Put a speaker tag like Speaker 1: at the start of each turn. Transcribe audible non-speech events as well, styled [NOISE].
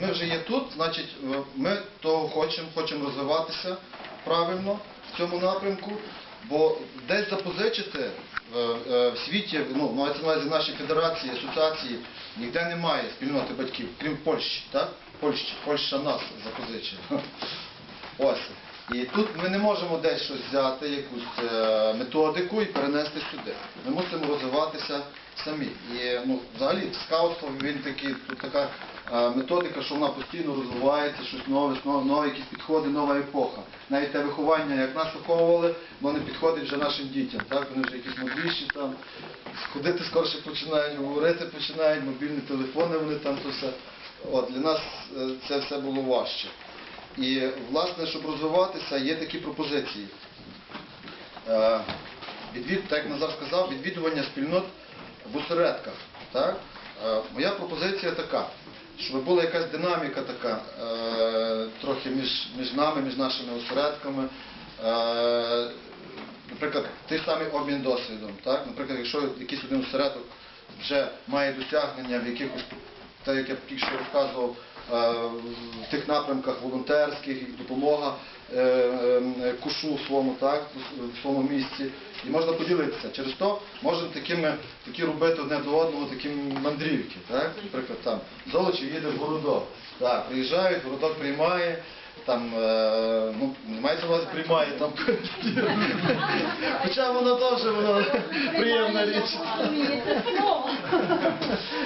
Speaker 1: Ми вже є тут, значить, е, ми того хочемо, хочемо розвиватися правильно в цьому напрямку, бо десь запозичити е, е, в світі, ну, мається на увазі нашій федерації, асоціації, ніде немає спільноти батьків, крім Польщі, так? Польщі, Польща нас запозичує. [LAUGHS] Ось. І тут ми не можемо десь щось взяти, якусь методику і перенести сюди. Ми мусимо розвиватися самі. І ну, взагалі скаутство він такий, тут така методика, що вона постійно розвивається, щось нове, нове, нові якісь підходи, нова епоха. Навіть те виховання, як нас виховували, воно не підходить вже нашим дітям. Так? Вони вже якісь мудріші там, ходити скорше починають, говорити починають, мобільні телефони, вони там то все. От, для нас е, це все було важче. І, власне, щоб розвиватися, є такі пропозиції. Е, Відвід, так як Назар сказав, відвідування спільнот в осередках. Так? Е, Моя пропозиція така, щоб була якась динаміка така, е, трохи між, нами, між нашими осередками. Е, Наприклад, той самий обмін досвідом. Наприклад, якщо якийсь один осередок вже має досягнення в якихось, так як я тільки що розказував, е, в тих напрямках волонтерських, допомога е, е, кушу в своєму, так, в своєму місці. І можна поділитися. Через то можемо такими, такі робити одне до одного такі мандрівки. Так? Наприклад, там Золочів їде в городок. Так, приїжджають, городок приймає. Там, ну, не мається на увазі приймає там. [LAUGHS] Хоча воно теж воно приємна річ. [LAUGHS]